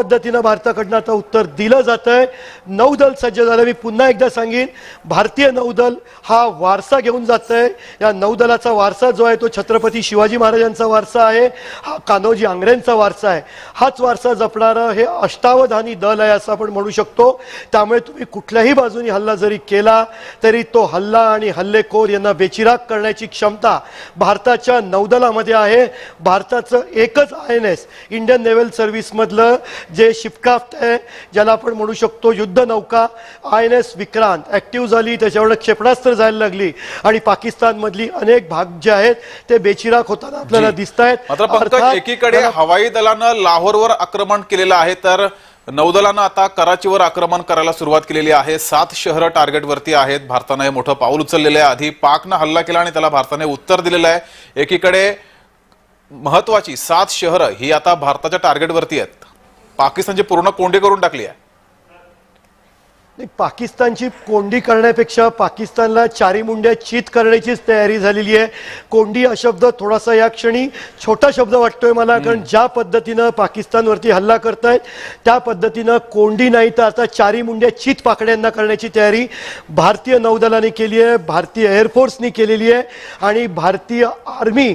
पद्धतीनं भारताकडनं आता उत्तर दिलं जात आहे नौदल सज्ज झालं. मी पुन्हा एकदा सांगेन भारतीय नौदल हा वारसा घेऊन जात आहे या नौदलाचा वारसा जो आहे तो छत्रपती शिवाजी महाराजांचा वारसा आहे. हा कान्होजी आंग्रेंचा वारसा आहे. हाच वारसा जपणारं हे अष्टावधानी दल आहे असं आपण म्हणू शकतो. त्यामुळे तुम्ही कुठल्याही बाजूनी हल्ला जरी केला तरी तो हल्ला आणि हल्लेखोर यांना बेचिराग करण्याची क्षमता भारताच्या नौदलामध्ये आहे. भारताचं एकच I N S Indian naval सर्व्हिसमधलं जे शिपक्राफ्ट आहे ज्याला आपण म्हणू शकतो युद्धनौका I N S Vikrant. Active झाली त्याच्यावर क्षेपणास्त्र जायला लागली. आणि पाकिस्तानमधली अनेक भाग जे आहेत ते बेचिराग होताना आपल्याला दिसत आहेत एकीकडे हवाई दलानं लाहोरवर आक्रमण केलेलं आहे तर नौदलानं आता कराचीवर आक्रमण करायला सुरुवात केलेली आहे. सात शहरं टार्गेटवरती आहेत. भारतानं हे मोठं पाऊल उचललेलं आहे. आधी पाकनं हल्ला केला आणि त्याला भारताने उत्तर दिलेलं आहे. एकीकडे महत्वाची सात शहरं ही आता भारताच्या टार्गेटवरती आहेत. पाकिस्तानचे पूर्ण कोंडे करून टाकली आहे. पाकिस्तानची कोंडी करण्यापेक्षा पाकिस्तानला चारी मुंड्या चित करण्याचीच तयारी झालेली आहे. कोंडी हा शब्द थोडासा या क्षणी छोटा शब्द वाटतोय मला कारण ज्या पद्धतीनं पाकिस्तानवरती हल्ला करतायत त्या पद्धतीनं कोंडी नाही तर आता चारी मुंड्या चित पाकड्यांना करण्याची तयारी भारतीय नौदलाने केली आहे भारतीय एअरफोर्सनी केलेली आहे आणि भारतीय आर्मी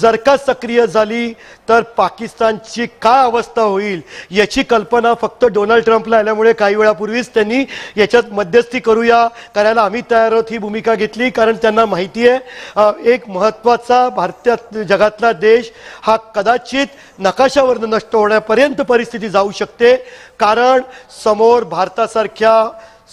जर का सक्रिय झाली तर पाकिस्तानची काय अवस्था होईल याची कल्पना फक्त डोनाल्ड ट्रम्पला आल्यामुळे काही वेळापूर्वीच त्यांनी याच्यात मध्यस्थी करूया. करायला आम्ही तयार आहोत ही भूमिका घेतली कारण त्यांना माहिती आहे एक महत्त्वाचा भारतात जगातला देश हा कदाचित नकाशावरनं नष्ट होण्यापर्यंत परिस्थिती जाऊ शकते कारण समोर भारतासारख्या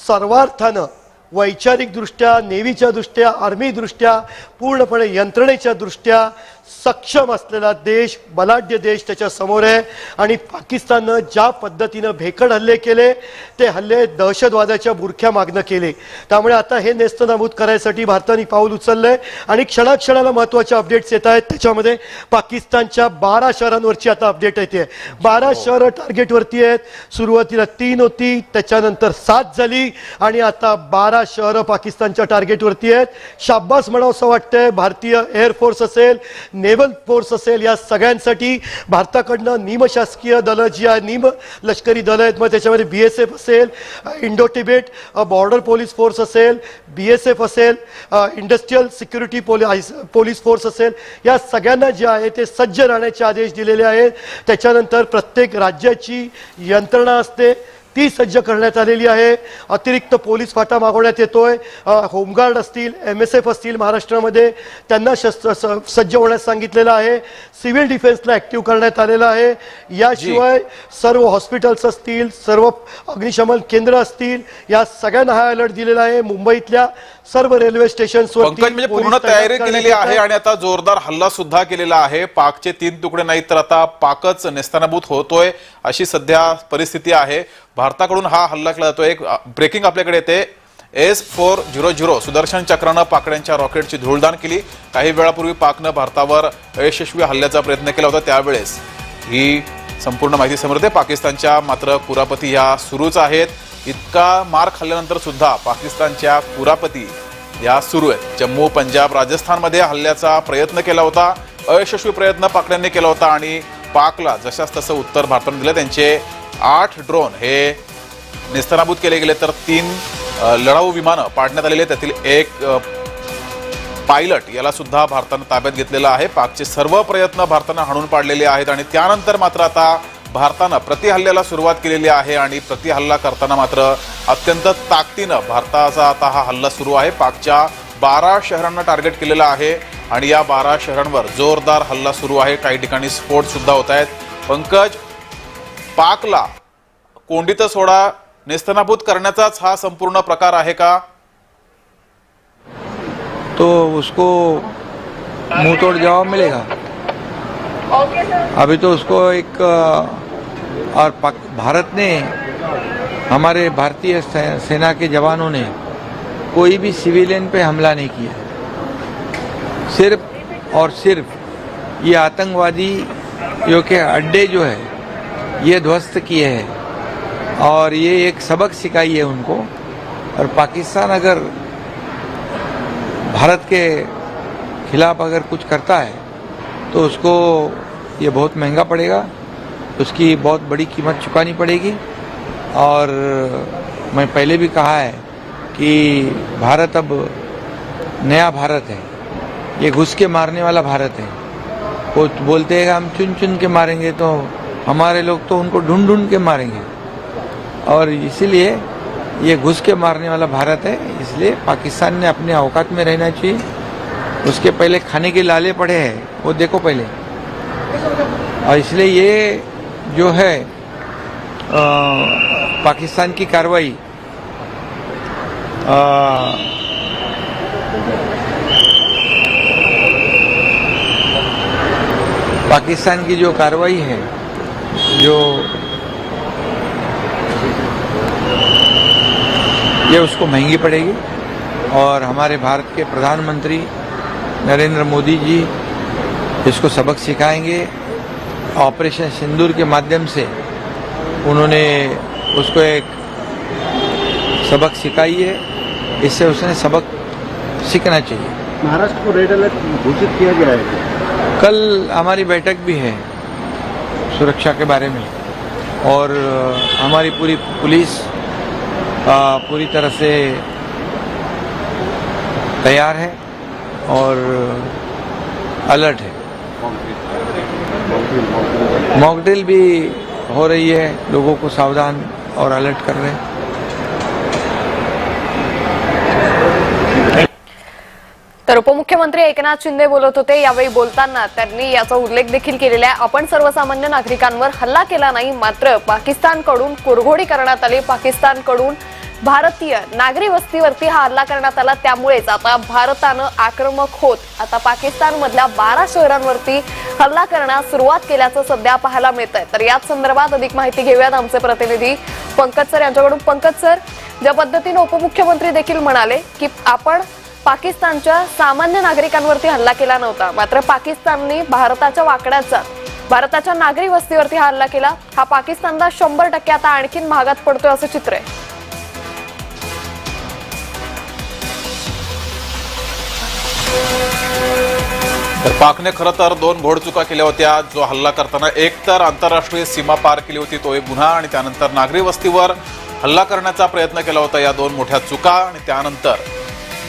सर्वार्थानं वैचारिकदृष्ट्या नेव्हीच्या दृष्ट्या आर्मीदृष्ट्या पूर्णपणे यंत्रणेच्या दृष्ट्या सक्षम असलेला देश बलाढ्य देश त्याच्यासमोर आहे. आणि पाकिस्ताननं ज्या पद्धतीनं भेकड हल्ले केले ते हल्ले दहशतवादाच्या बुरख्या मागणं केले. त्यामुळे आता हे नेस्तनाबूत करायसाठी भारताने पाऊल उचललंय आणि क्षणाक्षणाला महत्त्वाचे अपडेट्स येत आहेत. त्याच्यामध्ये पाकिस्तानच्या बारा शहरांवरची आता अपडेट येते. बारा शहरं टार्गेटवरती आहेत. सुरुवातीला तीन होती त्याच्यानंतर सात झाली आणि आता बारा शहरं पाकिस्तानच्या टार्गेटवरती आहेत. शाब्बास म्हणावंसं वाटतंय भारतीय एअरफोर्स असेल नेव्हल फोर्स असेल या सगळ्यांसाठी. भारताकडनं निमशासकीय दलं जी आहे निम लष्करी दलं आहेत मग त्याच्यामध्ये बी एस एफ असेल Indo Tibet border police force असेल बी एस एफ असेल industrial security police police force असेल या सगळ्यांना जे आहे ते सज्ज राहण्याचे आदेश दिलेले आहेत. त्याच्यानंतर प्रत्येक राज्याची यंत्रणा असते. ती सज्ज करण्यात आलेली आहे. अतिरिक्त पोलीस फाटा मागवण्यात येतोय. होमगार्ड असतील एम एस एफ असतील महाराष्ट्रामध्ये त्यांना शस्त्र सज्ज होण्यास सांगितलेलं आहे. सिव्हिल डिफेन्सला ॲक्टिव्ह करण्यात आलेलं आहे. याशिवाय सर्व हॉस्पिटल्स असतील सर्व अग्निशमन केंद्र असतील या सगळ्यांना हा अलर्ट दिलेला आहे. मुंबईतल्या सर्व रेल्वे स्टेशन्सवर म्हणजे पूर्ण तयारी केलेली आहे आणि आता जोरदार हल्ला सुद्धा केलेला आहे. पाकचे तीन तुकडे नाहीत तर आता पाकच नेस्तानाभूत होतोय अशी सध्या परिस्थिती आहे. भारताकडून हा हल्ला केला जातो एक ब्रेकिंग आपल्याकडे येते. S four zero zero Sudarshan चक्रानं पाकड्यांच्या रॉकेटची धूळदान केली. काही वेळापूर्वी पाकनं भारतावर अयशस्वी हल्ल्याचा प्रयत्न केला होता. त्यावेळेस ही संपूर्ण माहिती समोर येते. पाकिस्तानच्या मात्र कुरापती ह्या सुरूच आहेत. इतका मार खाल्ल्यानंतर सुद्धा पाकिस्तानच्या कुरापती या सुरू आहेत. जम्मू पंजाब राजस्थानमध्ये हल्ल्याचा प्रयत्न केला होता. अयशस्वी प्रयत्न पाकड्यांनी केला होता आणि पाकला जशास तसं उत्तर भारताने दिलं. त्यांचे आठ ड्रोन हे निस्तनाबूत केले गेले तर तीन लढाऊ विमानं पाडण्यात आलेली त्यातील एक पायलट याला सुद्धा भारतानं ताब्यात घेतलेलं आहे. पाकचे सर्व प्रयत्न भारतानं हाणून पाडलेले आहेत आणि त्यानंतर मात्र आता भारतानं प्रतिहल्ल्याला सुरुवात केलेली आहे आणि प्रतिहल्ला करताना मात्र अत्यंत ताकदीनं भारताचा आता हा हल्ला सुरू आहे. पाकच्या बारा शहरांना टार्गेट केलेलं आहे आणि या बारा शहरांवर जोरदार हल्ला सुरू आहे. काही ठिकाणी स्फोट सुद्धा होत आहेत. पंकज पाकला कोंडीत सोडा नेस्तनाभूत करण्याचाच हा संपूर्ण प्रकार आहे का? तो उसको मुंह तोड़ जवाब मिलेगा। अभी तो उसको एक और पाक- भारत ने हमारे भारतीय से- सेना के जवानों ने कोई भी सिविलियन पे हमला नहीं किया। सिर्फ और सिर्फ ये आतंकवादी जो के अड्डे जो है ये ध्वस्त किए हैं। और ये एक सबक सिखाई है उनको। और पाकिस्तान अगर भारत के खिलाफ अगर कुछ करता है तो उसको ये बहुत महँगा पड़ेगा। उसकी बहुत बड़ी कीमत चुकानी पड़ेगी। और मैं पहले भी कहा है कि भारत अब नया भारत है। ये घुस के मारने वाला भारत है। वो बोलते हैं हम चुन चुन के मारेंगे तो हमारे लोग तो उनको ढूंढ ढूंढ के मारेंगे। और इसीलिए ये घुस के मारने वाला भारत है इसलिए पाकिस्तान ने अपने औकात में रहना चाहिए। उसके पहले खाने के लाले पड़े हैं वो देखो पहले। और इसलिए ये जो है अ, पाकिस्तान की कार्रवाई पाकिस्तान की जो कार्रवाई है जो ये उसको महँगी पड़ेगी। और हमारे भारत के प्रधानमंत्री नरेंद्र मोदी जी इसको सबक सिखाएँगे। ऑपरेशन सिंदूर के माध्यम से उन्होंने उसको एक सबक सिखाई है। इससे उसने सबक सीखना चाहिए। महाराष्ट्र को रेड अलर्ट घोषित किया गया है। कल हमारी बैठक भी है। सुरक्षा के बारे में। और हमारी पूरी पुलिस पूरी तरह से तैयार है और अलर्ट है। मॉकड्रिल भी हो रही है, लोगों को सावधान और अलर्ट कर रहे हैं। मुख्यमंत्री एकनाथ शिंदे बोलत होते. यावेळी बोलताना त्यांनी याचा उल्लेख देखील केलेला आहे. आपण सर्वसामान्य नागरिकांवर हल्ला केला नाही मात्र पाकिस्तानकडून कुरघोडी करण्यात आली. पाकिस्तानकडून भारतीय नागरी वस्तीवरती हा हल्ला करण्यात आला. त्यामुळेच आता भारतानं आक्रमक होत आता पाकिस्तानमधल्या बारा शहरांवरती हल्ला करण्यास सुरुवात केल्याचं सध्या पाहायला मिळत आहे तर याच संदर्भात अधिक माहिती घेऊयात आमचे प्रतिनिधी पंकज सर. यांच्याकडून पंकज सर ज्या पद्धतीनं उपमुख्यमंत्री देखील म्हणाले की आपण पाकिस्तानच्या सामान्य नागरिकांवरती हल्ला केला नव्हता. मात्र पाकिस्तानने भारताच्या वाकड्याचा भारताच्या नागरी वस्तीवरती हा हल्ला केला. हा पाकिस्तानला शंभर टक्के आता आणखीन महागात पडतोय असं चित्र आहे. तर पाकने खरं तर दोन घोडचुका केल्या होत्या. जो हल्ला करताना एक तर आंतरराष्ट्रीय सीमा पार केली होती तो एक गुन्हा आणि त्यानंतर नागरी वस्तीवर हल्ला करण्याचा प्रयत्न केला होता या दोन मोठ्या चुका आणि त्यानंतर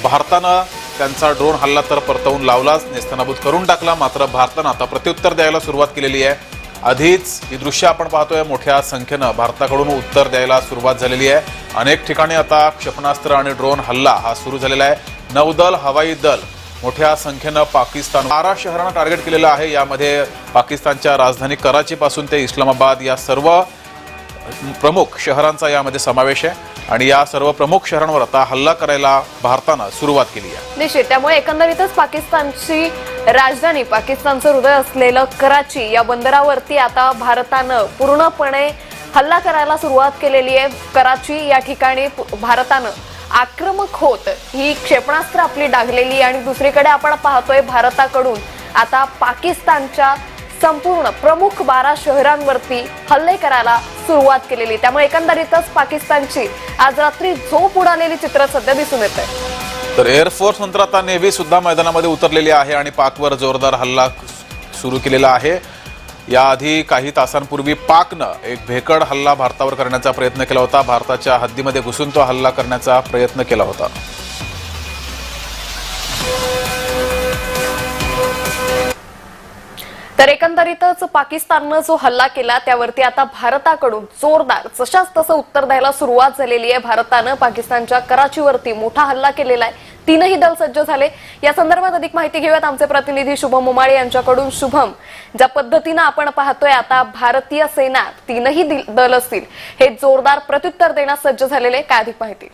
भारतानं त्यांचा ड्रोन हल्ला तर परतवून लावलाच नेस्तनाबूत करून टाकला मात्र भारतानं आता प्रत्युत्तर द्यायला सुरुवात केलेली आहे. आधीच ही दृश्य आपण पाहतोय मोठ्या संख्येनं भारताकडून उत्तर द्यायला सुरुवात झालेली आहे. अनेक ठिकाणी आता क्षेपणास्त्र आणि ड्रोन हल्ला हा सुरू झालेला आहे. नौदल हवाई दल मोठ्या संख्येनं पाकिस्तान बारा शहरांना टार्गेट केलेलं आहे. यामध्ये पाकिस्तानच्या राजधानी कराचीपासून ते इस्लामाबाद या सर्व प्रमुख शहरांचा यामध्ये समावेश आहे आणि या सर्व प्रमुख शहरांवर आता हल्ला करायला भारतानं सुरुवात केली आहे. निश्चित. त्यामुळे एकंदरीतच पाकिस्तानची राजधानी पाकिस्तानचं हृदय असलेलं कराची या बंदरावरती आता भारतानं पूर्णपणे हल्ला करायला सुरुवात केलेली आहे. कराची या ठिकाणी भारतानं आक्रमक होत ही क्षेपणास्त्र आपली डागलेली आणि दुसरीकडे आपण पाहतोय भारताकडून आता पाकिस्तानच्या संपूर्ण प्रमुख बारा शहरांवरती हल्ले करायला सुरुवात केलेली. त्यामुळे एकंदरीतच पाकिस्तानची आज रात्री झोप उडालेली चित्र सध्या दिसून येत आहे. तर एअरफोर्स नंतर आता नेव्ही सुद्धा मैदानामध्ये उतरलेली आहे आणि पाकवर जोरदार हल्ला सुरू केलेला आहे. याआधी काही तासांपूर्वी पाकनं एक भेकड हल्ला भारतावर करण्याचा प्रयत्न केला होता. भारताच्या हद्दीमध्ये घुसून तो हल्ला करण्याचा प्रयत्न केला होता. तर एकंदरीतच पाकिस्ताननं जो हल्ला केला त्यावरती आता भारताकडून जोरदार जशाच तसं उत्तर द्यायला सुरुवात झालेली आहे. भारतानं पाकिस्तानच्या कराचीवरती मोठा हल्ला केलेला आहे. तीनही दल सज्ज झाले. या संदर्भात अधिक माहिती घेऊयात आमचे प्रतिनिधी शुभम उमाळे यांच्याकडून. शुभम ज्या पद्धतीनं आपण पाहतोय आता भारतीय सेना तीनही दल असतील हे जोरदार प्रत्युत्तर देण्यास सज्ज झालेले काय अधिक माहिती?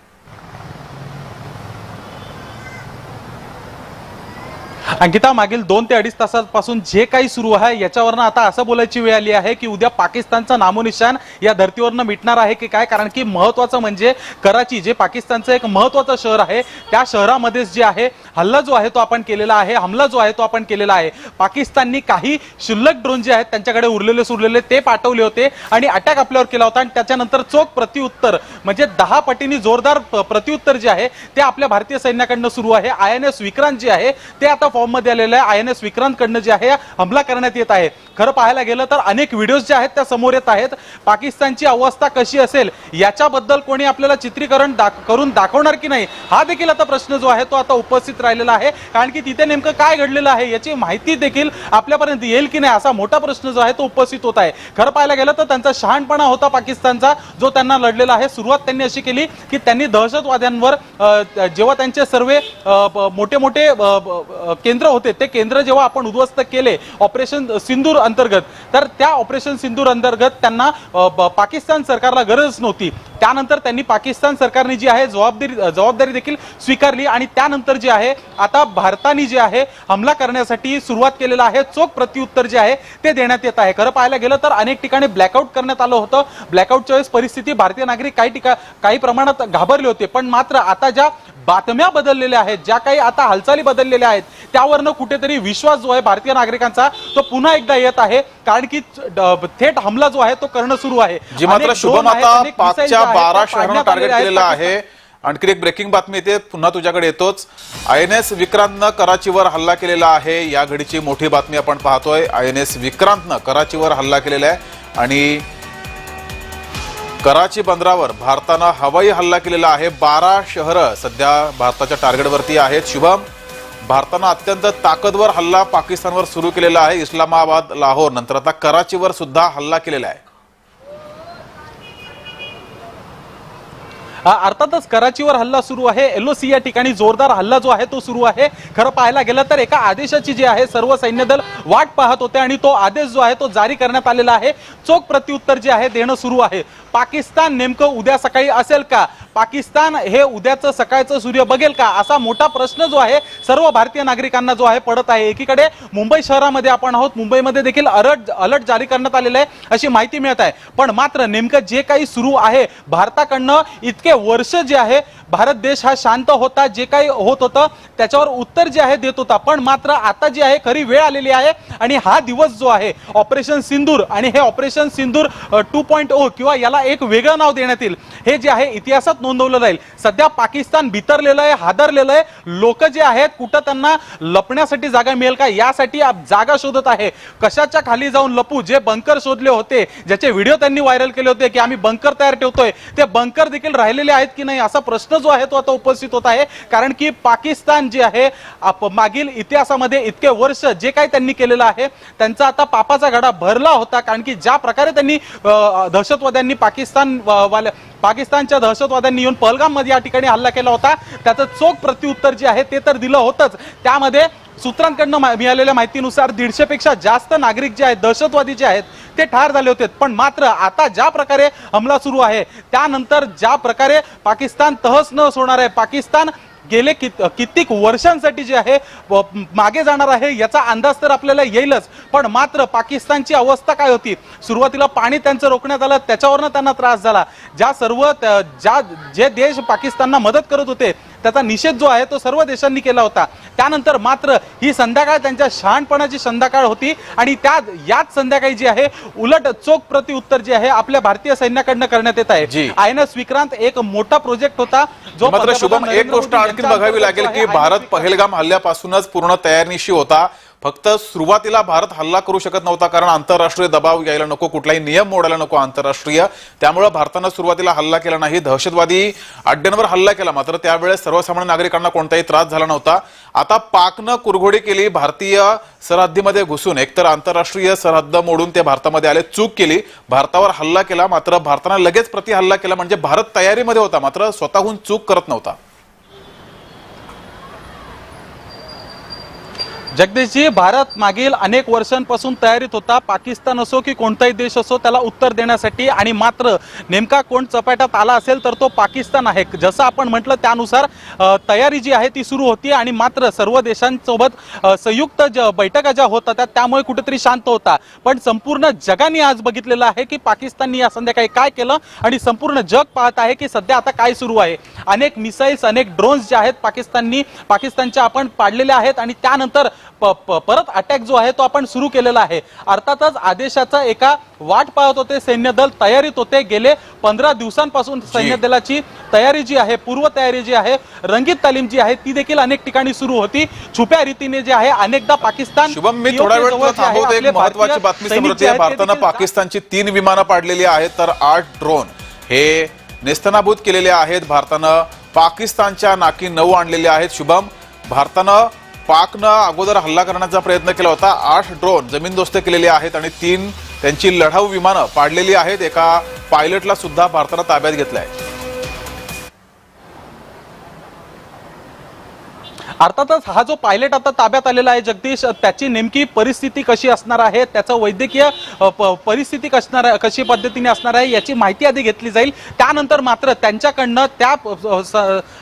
अंकिता मागील दोन ते अडीच तासापासून जे काही सुरू आहे याच्यावरनं आता असं बोलायची वेळ आली आहे की उद्या पाकिस्तानचा नामोनिशान या धर्तीवरनं मिटणार आहे की काय? कारण की महत्वाचं म्हणजे कराची जे पाकिस्तानचं एक महत्वाचं शहर आहे त्या शहरामध्येच जे आहे हल्ला जो आहे तो आपण केलेला आहे हमला जो आहे तो आपण केलेला आहे. पाकिस्ताननी काही शिल्लक ड्रोन जे आहेत त्यांच्याकडे उरलेले सुरलेले ते पाठवले होते आणि अटॅक आपल्यावर केला होता आणि त्याच्यानंतर चोख प्रत्युत्तर म्हणजे दहा पटीने जोरदार प- प्रत्युत्तर जे आहे ते आपल्या भारतीय सैन्याकडनं सुरू आहे. आय एन एस विक्रांत जे आहे ते आता फॉर्ममध्ये आलेलं आहे. आय एन एस विक्रांतकडनं जे आहे हमला करण्यात येत आहे. खरं पाहायला गेलं तर अनेक व्हिडिओज जे आहेत त्या समोर येत आहेत. पाकिस्तानची अवस्था कशी असेल याच्याबद्दल कोणी आपल्याला चित्रीकरण दाख- करून दाखवणार की नाही हा देखील आता प्रश्न जो आहे तो आता उपस्थित राहिलेला आहे. कारण की तिथे नेमकं काय घडलेलं आहे याची माहिती देखील आपल्यापर्यंत येईल की नाही असा मोठा प्रश्न जो आहे तो उपस्थित होत आहे. खरं पाहायला गेलं तर त्यांचा शहाणपणा होता पाकिस्तानचा जो त्यांना लढलेला आहे. सुरुवात त्यांनी अशी केली की त्यांनी दहशतवाद्यांवर जेव्हा त्यांचे सर्व मोठे मोठे केंद्र होते ते केंद्र जेव्हा आपण उद्ध्वस्त केले ऑपरेशन सिंदूर अंतर्गत. तर त्या ऑपरेशन सिंदूर अंतर्गत त्यांना पाकिस्तान सरकारला गरज नव्हती. त्यानंतर त्यांनी पाकिस्तान सरकारने जी आहे जबाबदारी जबाबदारी देखील स्वीकारली आणि त्यानंतर जे आहे आता भारताने जे आहे हमला करण्यासाठी सुरुवात केलेला आहे. चोख प्रत्युत्तर जे आहे ते देण्यात येत आहे. खरं पाहायला गेलं तर अनेक ठिकाणी ब्लॅकआउट करण्यात आलं होतं. ब्लॅकआउटच्या वेळेस परिस्थिती भारतीय नागरिक काही ठिका काही प्रमाणात घाबरले होते. पण मात्र आता ज्या बातम्या बदललेल्या आहेत ज्या काही आता हालचाली बदललेल्या आहेत त्यावरनं कुठेतरी विश्वास जो आहे भारतीय नागरिकांचा तो पुन्हा एकदा येत आहे. कारण की थेट हमला जो आहे तो करणं सुरू आहे. जी मात्र शुभम आता आहेत, बारा शहरांना टार्गेट. केलेलं आहे. आणखी एक ब्रेकिंग बातमी येते पुन्हा तुझ्याकडे येतोच. आय एन एस विक्रांतनं कराचीवर हल्ला केलेला आहे या घडीची मोठी बातमी आपण पाहतोय. आय एन एस विक्रांतनं कराचीवर हल्ला केलेला आहे आणि कराची बंदरावर भारतानं हवाई हल्ला केलेला आहे. बारा शहरं सध्या भारताच्या टार्गेटवरती आहेत. शुभम भारतानं अत्यंत ताकदवर हल्ला पाकिस्तानवर सुरू केलेला आहे. इस्लामाबाद लाहोर नंतर आता कराचीवर सुद्धा हल्ला केलेला आहे. अर्थातच कराचीवर हल्ला सुरू आहे. एलओसी या ठिकाणी जोरदार हल्ला जो आहे तो सुरू आहे. खरं पाहायला गेलं तर एका आदेशाची जी आहे सर्व सैन्य दल वाट पाहत होते आणि तो आदेश जो आहे तो जारी करण्यात आलेला आहे. चोख प्रत्युत्तर जे आहे देणं सुरू आहे. पाकिस्तान नेमकं उद्या सकाळी असेल का? पाकिस्तान हे उद्याचं सकाळचं सूर्य बघेल का? असा मोठा प्रश्न जो आहे सर्व भारतीय नागरिकांना जो आहे पडत आहे. एकीकडे मुंबई शहरामध्ये आपण आहोत. मुंबईमध्ये देखील अलर्ट अलर्ट जारी करण्यात आलेलं आहे अशी माहिती मिळत आहे. पण मात्र नेमकं जे काही सुरू आहे भारताकडनं इतके वर्ष जे आहे भारत देश हा शांत होता जे काही होत होतं त्याच्यावर उत्तर जे आहे देत होता. पण मात्र आता जी आहे खरी वेळ आलेली आहे आणि हा दिवस जो आहे ऑपरेशन सिंदूर आणि हे operation Sindoor two point O किंवा याला एक वेगळं नाव देण्यात येईल. हे जे आहे इतिहासात नोंदवलं जाईल. सध्या पाकिस्तान भितरलेलं आहे हादरलेलं आहे. लोक जे आहेत कुठं त्यांना लपण्यासाठी जागा मिळेल का यासाठी जागा शोधत आहे. कशाच्या खाली जाऊन लपू? जे बंकर शोधले होते ज्याचे व्हिडिओ त्यांनी व्हायरल केले होते की आम्ही बंकर तयार ठेवतोय ते बंकर देखील राहिलेले आहेत की नाही असा प्रश्न जो आहे तो आता उपस्थित होत आहे. कारण की पाकिस्तान जे आहे आप- मागील इतिहासामध्ये इतके वर्ष जे काही त्यांनी केलेलं आहे त्यांचा आता पापाचा घडा भरला होता. कारण की ज्या प्रकारे त्यांनी दहशतवाद्यांनी पाकिस्तान वाल्या पाकिस्तानच्या दहशतवाद्यांनी येऊन पहलगाममध्ये या ठिकाणी हल्ला केला होता. त्याचं चोख प्रत्युत्तर जे आहे ते तर दिलं होतंच. त्यामध्ये सूत्रांकडनं मिळालेल्या माहितीनुसार दीडशेपेक्षा जास्त नागरिक जे आहेत दहशतवादी जे आहेत ते ठार झाले होते. पण मात्र आता ज्या प्रकारे हमला सुरू आहे त्यानंतर ज्या प्रकारे पाकिस्तान तहस न सोडणार आहे पाकिस्तान गेले कित कित्येक वर्षांसाठी जे आहे मागे जाणार आहे याचा अंदाज तर आपल्याला येईलच. पण मात्र पाकिस्तानची अवस्था काय होती? सुरुवातीला पाणी त्यांचं रोखण्यात आलं त्याच्यावरनं त्यांना त्रास झाला. ज्या सर्व ज्या जे देश पाकिस्तानला मदत करत होते त्याचा निषेध जो आहे तो सर्व देशांनी केला होता. त्यानंतर मात्र ही संध्याकाळ त्यांच्या शहाणपणाची संध्याकाळ होती आणि त्या याच संध्याकाळी जी आहे उलट चोख प्रत्युत्तर जे आहे आपल्या भारतीय सैन्याकडनं करण्यात येत आहे. आय एन एस विक्रांत एक मोठा प्रोजेक्ट होता जो मात्र शुभम एक गोष्ट आणखी बघावी लागेल की भारत पहिलगाम हल्ल्यापासूनच पूर्ण तयारीनिशी होता. फक्त सुरुवातीला भारत हल्ला करू शकत नव्हता कारण आंतरराष्ट्रीय दबाव यायला नको कुठलाही नियम मोडायला नको आंतरराष्ट्रीय. त्यामुळे भारतानं सुरुवातीला हल्ला केला नाही. दहशतवादी अड्ड्यांवर हल्ला केला. मात्र त्यावेळेस सर्वसामान्य नागरिकांना कोणताही त्रास झाला नव्हता. आता पाकनं कुरघोडी केली. भारतीय सरहद्दीमध्ये घुसून एकतर आंतरराष्ट्रीय सरहद्द मोडून ते भारतामध्ये आले चूक केली. भारतावर हल्ला केला मात्र भारतानं लगेच प्रति हल्ला केला म्हणजे भारत तयारीमध्ये होता. मात्र स्वतःहून चूक करत नव्हता. जगदीशजी भारत मागील अनेक वर्षांपासून तयारीत होता. पाकिस्तान असो की कोणताही देश असो त्याला उत्तर देण्यासाठी आणि मात्र नेमका कोण चपाट्यात आला असेल तर तो पाकिस्तान आहे. जसं आपण म्हटलं त्यानुसार तयारी जी आहे ती सुरू होती आणि मात्र सर्व देशांसोबत संयुक्त ज बैठका ज्या होत होत्या त्यामुळे कुठेतरी शांत होता. पण संपूर्ण जगाने आज बघितलेलं आहे की पाकिस्ताननी या संध्याकाळी काय केलं आणि संपूर्ण जग पाहत आहे की सध्या आता काय सुरू आहे. अनेक मिसाईल्स अनेक ड्रोन्स जे आहेत पाकिस्ताननी पाकिस्तानच्या आपण पाडलेल्या आहेत आणि त्यानंतर परत अटॅक जो आहे तो आपण सुरू केलेला आहे. अर्थातच आदेशाचा एका वाट पाहत होते सैन्य दल तयारीत होते. गेले पंधरा दिवसांपासून सैन्य दलाची तयारी जी आहे पूर्व तयारी जी आहे रंगीत तालीम जी आहे ती देखील अनेक ठिकाणी सुरू होती. छुप्या रीतीने जे आहे अनेकदा पाकिस्तान शुभम मी थोडा वेळ महत्वाची बातमी समोर भारतानं पाकिस्तानची तीन विमानं पाडलेली आहेत तर आठ ड्रोन. हे नेस्तनाभूत केलेले आहेत. भारतानं पाकिस्तानच्या नाकी नऊ आणलेले आहेत. शुभम भारतानं पाकनं अगोदर हल्ला करण्याचा प्रयत्न केला होता. आठ ड्रोन जमीनदोस्त केलेले आहेत आणि तीन त्यांची लढाऊ विमानं पाडलेली आहेत. एका पायलटला सुद्धा भारतानं ताब्यात घेतलंय. अर्थातच हा जो पायलट आता ताब्यात आलेला आहे जगदीश त्याची नेमकी परिस्थिती कशी असणार आहे? त्याचं वैद्यकीय परिस्थिती कसणार कशी पद्धतीने असणार आहे याची माहिती आधी घेतली जाईल. त्यानंतर मात्र त्यांच्याकडनं त्या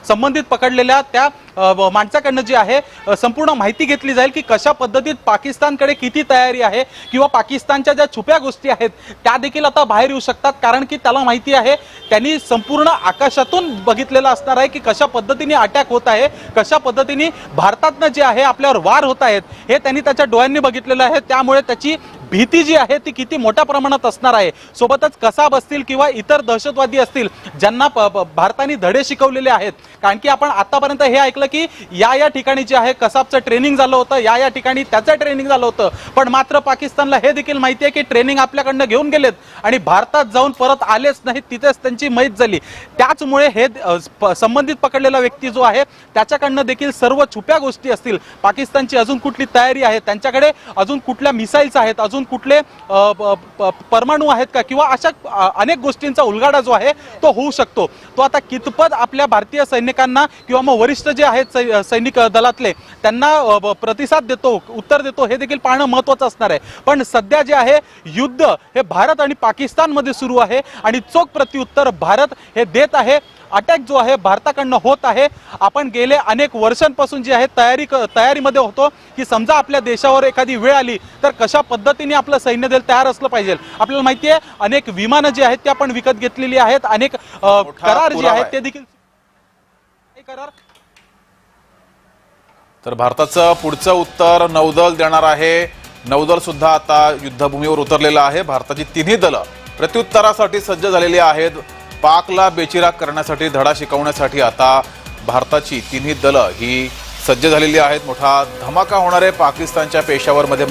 संबंधित पकडलेल्या त्या माणसाकडनं जी आहे संपूर्ण माहिती घेतली जाईल की कशा पद्धतीत पाकिस्तानकडे किती तयारी आहे किंवा पाकिस्तानच्या ज्या छुप्या गोष्टी आहेत त्या देखील आता बाहेर येऊ शकतात. कारण की त्याला माहिती आहे त्यांनी संपूर्ण आकाशातून बघितलेलं असणार आहे की कशा पद्धतीने अटॅक होत आहे कशा पद्धतीने भारतातनं जे आहे आपल्यावर वार होत आहेत हे त्यांनी त्याच्या डोळ्यांनी बघितलेलं आहे. त्यामुळे त्याची भीती जी आहे ती किती मोठ्या प्रमाणात असणार आहे? सोबतच कसाब असतील किंवा इतर दहशतवादी असतील ज्यांना प- भारताने धडे शिकवलेले आहेत. कारण की आपण आतापर्यंत हे ऐकलं की या या ठिकाणी जे आहे कसाबचं ट्रेनिंग झालं होतं या या ठिकाणी त्याचं ट्रेनिंग झालं होतं. पण मात्र पाकिस्तानला हे देखील माहिती आहे की ट्रेनिंग आपल्याकडनं घेऊन गेलेत आणि भारतात जाऊन परत आलेच नाहीत तिथेच त्यांची मैत झाली. त्याचमुळे हे प- संबंधित पकडलेला व्यक्ती जो आहे त्याच्याकडनं देखील सर्व छुप्या गोष्टी असतील. पाकिस्तानची अजून कुठली तयारी आहे? त्यांच्याकडे अजून कुठल्या मिसाईल्स आहेत? अजून कुठले परमाणू आहेत का? किंवा अशा अनेक गोष्टींचा उलगाडा जो आहे तो होऊ शकतो. तो आता कितपत आपल्या भारतीय सैनिकांना किंवा मग वरिष्ठ जे आहेत सै- सैनिक दलातले त्यांना प्रतिसाद देतो उत्तर देतो हे देखील पाहणं महत्वाचं असणार आहे. पण सध्या जे आहे युद्ध हे भारत आणि पाकिस्तानमध्ये सुरू आहे आणि चोख प्रत्युत्तर भारत हे देत आहे. अटॅक जो आहे भारताकडनं होत आहे. आपण गेले अनेक वर्षांपासून जी आहे तयारी तयारीमध्ये होतो की समजा आपल्या देशावर एखादी वेळ आली तर कशा पद्धतीने आपलं सैन्य दल तयार असलं पाहिजे? आपल्याला माहिती आहे अनेक विमानं जी आहेत ती आपण विकत घेतलेली आहेत. अनेक करार जे आहेत आहे. ते देखील करार? तर भारताचं पुढचं उत्तर नौदल देणार आहे. नौदल सुद्धा आता युद्धभूमीवर उतरलेलं आहे. भारताची तिन्ही दलं प्रत्युत्तरासाठी सज्ज झालेली आहेत. पाकला बेचिराग करण्यासाठी धडा शिकवण्यासाठी आता भारताची तिन्ही दलं ही सज्ज झालेली आहेत. मोठा धमाका होणार आहे. पाकिस्तानच्या पेशावर मध्ये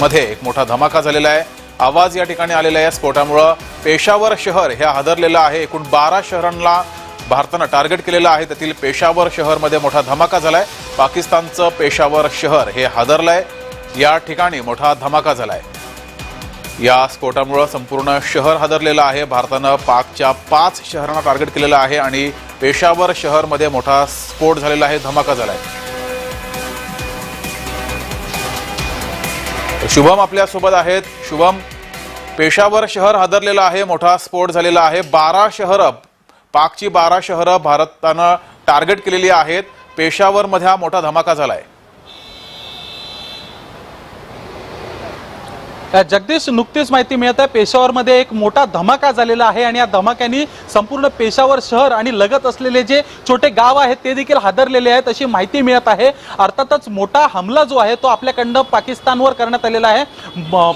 मध्ये एक मोठा धमाका झालेला आहे. आवाज या ठिकाणी आलेला आहे स्फोटामुळं. पेशावर शहर हे हादरलेलं आहे. एकूण बारा शहरांना भारतानं टार्गेट केलेलं आहे. त्यातील पेशावर शहरमध्ये मोठा धमाका झालाय. पाकिस्तानचं पेशावर शहर हे हादरलंय. या ठिकाणी मोठा धमाका झालाय. या स्फोटामुळं संपूर्ण शहर हादरलेलं आहे. भारतानं पाकच्या पाच शहरांना टार्गेट केलेलं आहे आणि पेशावर शहरमध्ये मोठा स्फोट झालेला आहे धमाका झालाय. शुभम आपल्यासोबत आहेत. शुभम पेशावर शहर हादरलेलं आहे मोठा स्फोट झालेला आहे. बारा शहरं पाकची बारा शहरं भारतानं टार्गेट केलेली आहेत. पेशावरमध्ये हा मोठा धमाका झालाय. आहे जगदीश नुकतीच माहिती मिळत आहे पेशावरमध्ये एक मोठा धमाका झालेला आहे आणि या धमाक्याने संपूर्ण पेशावर शहर आणि लगत असलेले जे छोटे गाव आहेत ते देखील हादरलेले आहेत अशी माहिती मिळत आहे. अर्थातच मोठा हमला जो आहे तो आपल्याकडनं पाकिस्तानवर करण्यात आलेला आहे.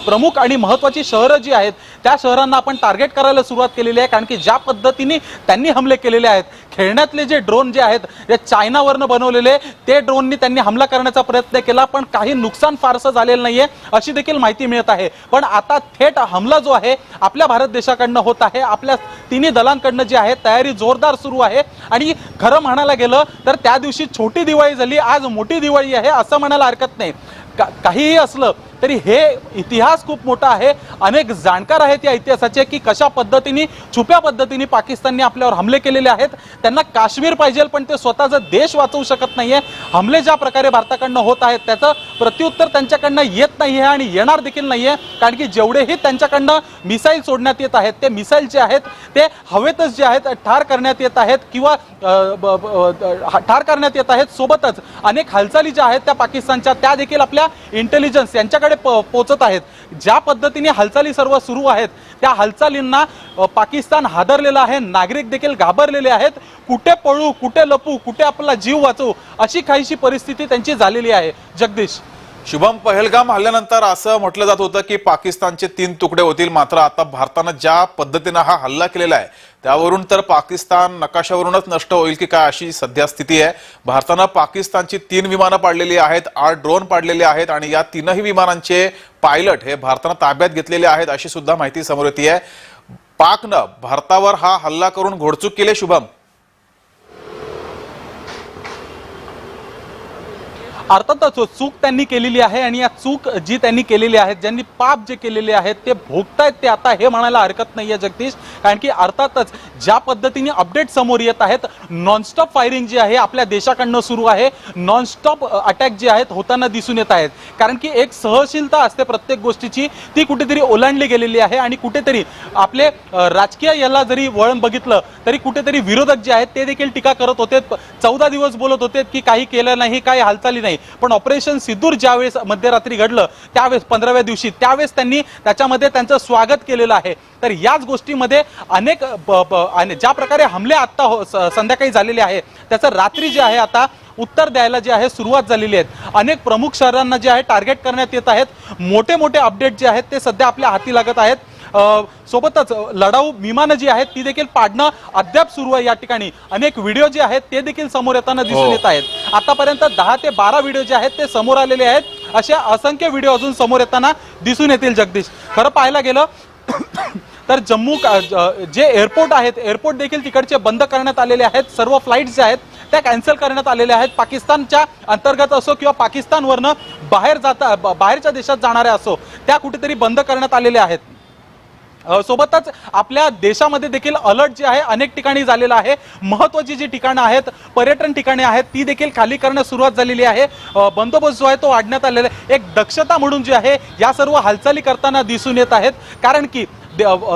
प्रमुख आणि महत्वाची शहरं जी आहेत त्या शहरांना आपण टार्गेट करायला सुरुवात केलेली आहे कारण की ज्या पद्धतीने त्यांनी हमले केलेले आहेत खेळण्यातले जे ड्रोन जे आहेत जे चायनावरनं बनवलेले ते ड्रोननी त्यांनी हमला करण्याचा प्रयत्न केला पण काही नुकसान फारसं झालेलं नाहीये अशी देखील माहिती मिळत आहे. पण आता थेट हमला जो आहे आपल्या भारत देशाकडनं होत आहे. आपल्या तिन्ही दलांकडनं जी आहे तयारी जोरदार सुरू आहे. आणि खरं म्हणायला गेलं तर त्या दिवशी छोटी दिवाळी झाली आज मोठी दिवाळी आहे असं म्हणायला हरकत नाही. का- काहीही असलं तरी हे इतिहास खूप मोठा आहे. अनेक जाणकार आहेत या इतिहासाचे की कशा पद्धतीने छुप्या पद्धतीने पाकिस्तानने आपल्यावर हमले केलेले आहेत. त्यांना काश्मीर पाहिजे पण ते स्वतःचा देश वाचवू शकत नाहीये. हमले ज्या प्रकारे भारताकडनं होत आहेत त्याचं प्रत्युत्तर त्यांच्याकडनं येत नाहीये आणि येणार देखील नाहीये. कारण की जेवढेही त्यांच्याकडनं मिसाईल सोडण्यात येत आहेत ते मिसाईल जे आहेत ते हवेतच जे आहेत ठार करण्यात येत आहेत किंवा ठार करण्यात येत आहेत सोबतच. अनेक हालचाली ज्या आहेत त्या पाकिस्तानच्या त्या देखील आपल्या इंटेलिजन्स यांच्याकडे आपल्याकडे पोहोचत आहेत. ज्या पद्धतीने हालचाली सर्व सुरू आहेत त्या हालचालींना पाकिस्तान हादरलेला आहे नागरिक देखील घाबरलेले आहेत. कुठे पळू कुठे लपू कुठे आपला जीव वाचवू अशी काहीशी परिस्थिती त्यांची झालेली आहे. जगदीश. शुभम पहलगाम हल्ल्यानंतर असं म्हटलं जात होतं की पाकिस्तानचे तीन तुकडे होतील. मात्र आता भारतानं ज्या पद्धतीनं हा हल्ला केलेला आहे त्यावरून तर पाकिस्तान नकाशावरूनच नष्ट होईल की काय अशी सध्या स्थिती आहे. भारतानं पाकिस्तानची तीन विमानं पाडलेली आहेत आठ ड्रोन पाडलेले आहेत आणि या तीनही विमानांचे पायलट हे भारतानं ताब्यात घेतलेले आहेत अशी सुद्धा माहिती समोर येते आहे पाकनं भारतावर हा हल्ला करून घोडचूक केली शुभम. अर्थातच चूक त्यांनी केलेली आहे आणि या चूक जी त्यांनी केलेली आहे ज्यांनी पाप जे केलेले आहेत ते भोगतायत ते आता हे म्हणायला हरकत नाही आहे जगदीश. कारण की अर्थातच ज्या पद्धतीने अपडेट समोर येत आहेत नॉनस्टॉप फायरिंग जी आहे आपल्या देशाकडनं सुरू आहे. नॉनस्टॉप अटॅक जे आहेत होताना दिसून येत आहेत. कारण की एक सहशीलता असते प्रत्येक गोष्टीची. ती कुठेतरी ओलांडली गेलेली आहे आणि कुठेतरी आपले राजकीय याला जरी वळण बघितलं तरी कुठेतरी विरोधक जे आहेत ते देखील टीका करत होते. चौदा दिवस बोलत होते की काही केलं नाही काही हालचाली नाही. पण ऑपरेशन सिद्धूर ज्यावेळेस मध्यरात्री घडलं त्यावेळेस पंधराव्या दिवशी त्यावेळेस त्यांनी त्याच्यामध्ये त्यांचं स्वागत केलेलं आहे. तर याच गोष्टीमध्ये अनेक ज्या प्रकारे हमले आत्ता हो- स- संध्याकाळी झालेले आहे त्याचं रात्री जे आहे आता उत्तर द्यायला जे आहे सुरुवात झालेली आहे. अनेक प्रमुख शहरांना जे आहे टार्गेट करण्यात येत आहेत. मोठे मोठे अपडेट जे आहेत ते सध्या आपल्या हाती लागत आहेत. सोबतच लढाऊ विमानं जी आहेत ती देखील पाडणं अद्याप सुरू आहे या ठिकाणी. अनेक व्हिडिओ जे आहेत ते देखील समोर येताना दिसून हो. येत आहेत. आतापर्यंत दहा ते बारा व्हिडिओ जे आहेत ते समोर आलेले आहेत. असे असंख्य व्हिडिओ अजून समोर येताना दिसून येतील जगदीश. खरं पाहायला गेलं तर जम्मू ज- एअरपोर्ट आहेत एअरपोर्ट देखील तिकडचे बंद करण्यात आलेले आहेत. सर्व फ्लाईट जे आहेत त्या कॅन्सल करण्यात आलेल्या आहेत. पाकिस्तानच्या अंतर्गत असो किंवा पाकिस्तानवरनं बाहेर जाता बाहेरच्या देशात जाणाऱ्या असो त्या कुठेतरी बंद करण्यात आलेल्या आहेत. सोबतच आपल्या देशामध्ये देखील अलर्ट जे आहे अनेक ठिकाणी झालेलं आहे. महत्वाची जी ठिकाणं आहेत पर्यटन ठिकाणे आहेत ती देखील खाली करण्यास सुरुवात झालेली आहे. बंदोबस्त जो आहे तो वाढण्यात आलेला आहे. एक दक्षता म्हणून जे आहे या सर्व हालचाली करताना दिसून येत आहेत. कारण की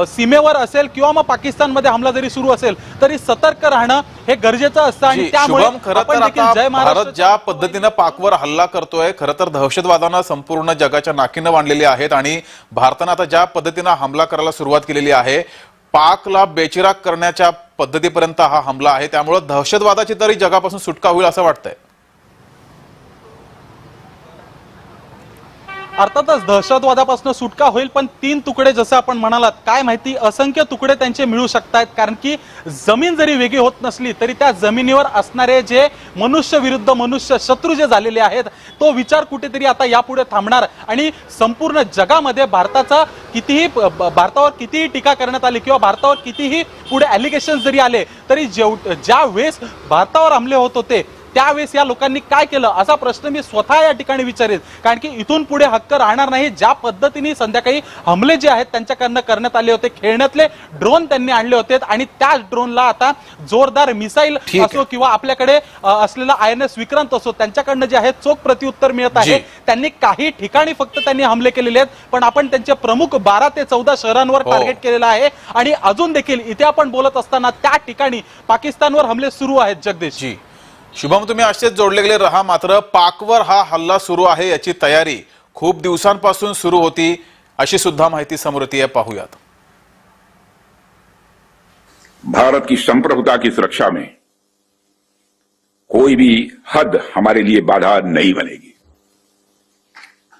सीमेवर असेल किंवा मग पाकिस्तानमध्ये हमला जरी सुरू असेल तरी सतर्क राहणं हे गरजेचं असतं आणि त्यामुळे भारत ज्या पद्धतीनं पाकवर हल्ला करतोय खरं तर दहशतवादानं संपूर्ण जगाच्या नाकीनं बांधलेली आहेत आणि भारतानं आता ज्या पद्धतीनं हमला करायला सुरुवात केलेली आहे पाकला बेचिराग करण्याच्या पद्धतीपर्यंत हा हमला आहे. त्यामुळे दहशतवादाची तरी जगापासून सुटका होईल असं वाटतंय. अर्थातच दहशतवादापासून सुटका होईल पण तीन तुकडे जसं आपण म्हणालात काय माहिती असंख्य तुकडे त्यांचे मिळू शकतात कारण की जमीन जरी वेगळी होत नसली तरी त्या जमिनीवर असणारे जे मनुष्य विरुद्ध मनुष्य शत्रू जे झालेले आहेत तो विचार कुठेतरी आता यापुढे थांबणार. आणि संपूर्ण जगामध्ये भारताचा कितीही भारतावर कितीही टीका करण्यात आली किंवा भारतावर कितीही पुढे ॲलिगेशन जरी आले तरी जेव ज्या वेळेस भारतावर हमले होत होते त्यावेळेस या लोकांनी काय केलं? असा प्रश्न मी स्वतः या ठिकाणी विचारेन कारण की इथून पुढे हक्क राहणार नाही. ज्या पद्धतीने संध्याकाळी हमले जे आहेत त्यांच्याकडनं करण्यात आले होते. खेळण्यातले ड्रोन त्यांनी आणले होते आणि त्याच ड्रोनला आता जोरदार मिसाईल. असो किंवा आपल्याकडे असलेला आय एन एस विक्रांत असो त्यांच्याकडनं जे आहे चोख प्रत्युत्तर मिळत आहे. त्यांनी काही ठिकाणी फक्त त्यांनी हमले केलेले आहेत. पण आपण त्यांचे प्रमुख बारा ते चौदा शहरांवर हो. टार्गेट केलेलं आहे. आणि अजून देखील इथे आपण बोलत असताना त्या ठिकाणी पाकिस्तानवर हमले सुरू आहेत जगदीश. जी. शुभम तुम्ही असेच जोडले गेले. रहा मात्र पाकवर हा हल्ला सुरू आहे याची तयारी खूप दिवसांपासून सुरू होती अशी सुद्धा माहिती समोर येते. पाहूयात. भारत की संप्रभुता की सुरक्षा में कोई भी हद हमारे लिए बाधा नहीं बनेगी।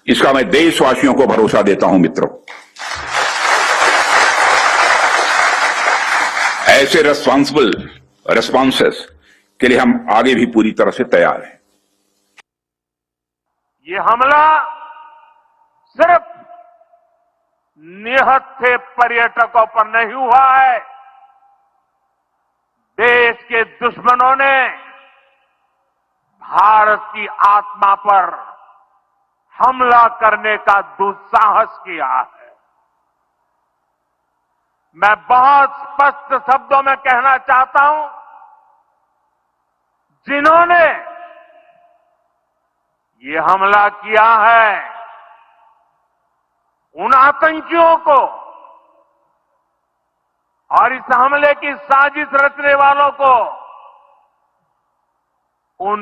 इसका मैं देशवासियों को भरोसा देता हूं मित्रों। ऐसे रेस्पॉन्सिबल रेस्पॉन्सेस के लिए हम आगे भी पूरी तरह से तैयार हैं। ये हमला सिर्फ़ निहत्थे पर्यटकों पर नहीं हुआ है। देश के दुश्मनों ने भारत की आत्मा पर हमला करने का दुस्साहस किया है। मैं बहुत स्पष्ट शब्दों में कहना चाहता हूँ जिन्होंने ये हमला किया है, उन आतंकियों को और इस हमले की साजिश रचने वालों को उन